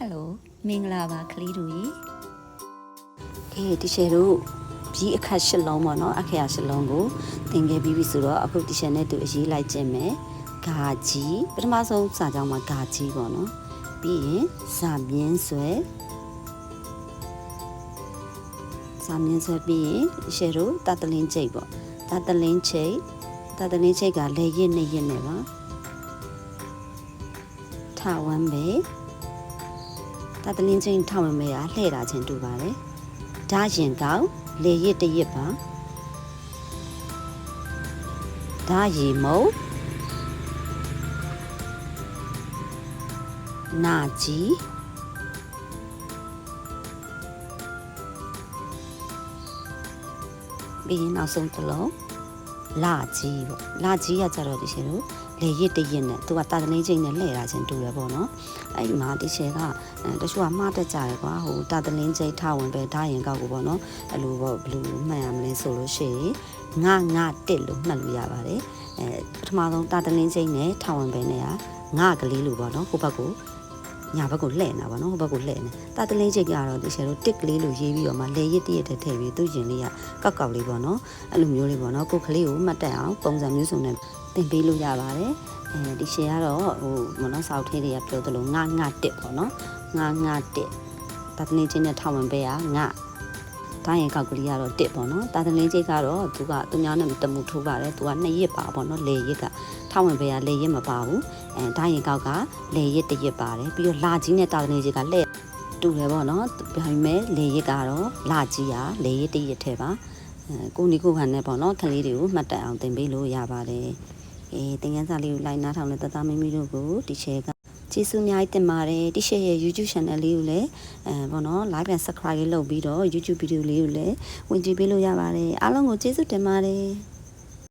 ဟယ်လိုမင်္ဂလာပါကလေးတို့ရေအေးတီရှယ်တို့ပြီးအခက်ရှစ်လုံးပေါ့နော်အခက်ရရှစ်လုံးကိုသင်ခဲ့ပြီးပြီဆိုတော့အခုတီရှယ်နဲ့တူအရေးလိုက်ခြင်းမယ်ဂါကြီးပထမဆုံးစာကြောင်းမှာဂါကြီးပေါ့နော်ပြီးရင်ဇာမြင်းဆွဲဇာမြင်းဆွဲပြီးရင်တီရှယ်တို့တတလင်းချိတ်ပေါ့တတလင်းချိတ်တတလင်းချိတ်ကလေရစ်နဲ့ရစ်နဲ့ပါထဝမ်းပဲ တာတလင်းချင်းထောင်မဲရလှဲ့တာချင်းတူပါတယ်။ဓာရင်ကောက်လေရစ်တရစ်ပါ။ဓာရီမုံနာကြီးပြီးရင်နောက်ဆုံးတစ်လုံး လာကြီးပေါ့လာကြီးကကြတော့ဒီရှင်တို့လေရစ်တရစ်နဲ့သူကတာတလင်းချင်းနဲ့လှဲ့တာချင်းတူရပေါ့နော်အဲ့ဒီမှာဒီရှင်ကအဲတချို့ကမှားတတ်ကြတယ်ကွာဟိုတာတလင်းချင်းထဝင်ပဲဓာရင်ကောက်ကိုပေါ့နော်အဲ့လိုပေါ့ဘယ်လိုမှတ်ရမလဲဆိုလို့ရှိရင်ငါငါတစ်လို့မှတ်လို့ရပါတယ်အဲပထမဆုံးတာတလင်းချင်းနဲ့ထဝင်ပဲနဲ့ကငါကလေးလို့ပေါ့နော်ဟိုဘက်ကို ညာဘက်ကိုလှည့်နေတာပေါ့နော်ဟိုဘက်ကိုလှည့်နေတာတလင်းချင်းကတော့ဒီရှင်တို့တစ်ကလေးလို့ရေးပြီးတော့မှလေရစ်တရစ်တဲ့ထည့်ပြီးသူ့ရင်လေးကကောက်ကောက်လေးပေါ့နော်အဲ့လိုမျိုးလေးပေါ့နော်ကိုယ်ကလေးကိုမှတ်တတ်အောင်ပုံစံမျိုးစုံနဲ့သင်ပေးလို့ရပါတယ်အဲဒီရှင်ကတော့ဟိုမနော်စောက်ထဲတွေကပြောသလိုငါငါတစ်ပေါ့နော်ငါငါတစ်တာတလင်းချင်းနဲ့ထောင်ဝင်ပဲကငါ ဒါရင်ကောက်ကလေးကတော့တစ်ပေါ့နော်တာတလင်းချင်းကတော့သူကသူများနဲ့တမှုထိုးပါတယ်သူကနှစ်ရစ်ပါပေါ့နော်လေရစ်ကထောင်ဝင်ပဲကလေရစ်မပါဘူးအဲဒါရင်ကောက်ကလေရစ်တစ်ရစ်ပါတယ်ပြီးတော့လာကြီးနဲ့တာတလင်းချင်းကလက်တူတယ်ပေါ့နော်ဒါပေမဲ့လေရစ်ကတော့လာကြီးကလေရစ်တစ်ရစ်ထဲပါအဲကိုနီကိုခံနဲ့ပေါ့နော်ကလေးတွေကိုမှတ်တတ်အောင်သင်ပေးလို့ရပါတယ်အေးသင်ခန်းစာလေးကိုလိုက်နားထောင်တဲ့တသားမင်းမီတို့ကိုဒီရှယ်က ကျေးဇူးအများကြီးတင်ပါတယ်ဒီရှယ်ရဲ့ YouTube channel လေးကိုလည်းအဲပေါ့နော် like and subscribe လေးလုပ်ပြီးတော့ YouTube video လေးကိုလည်းဝင်ကြည့်ပေးလို့ရပါတယ်အားလုံးကိုကျေးဇူးတင်ပါတယ်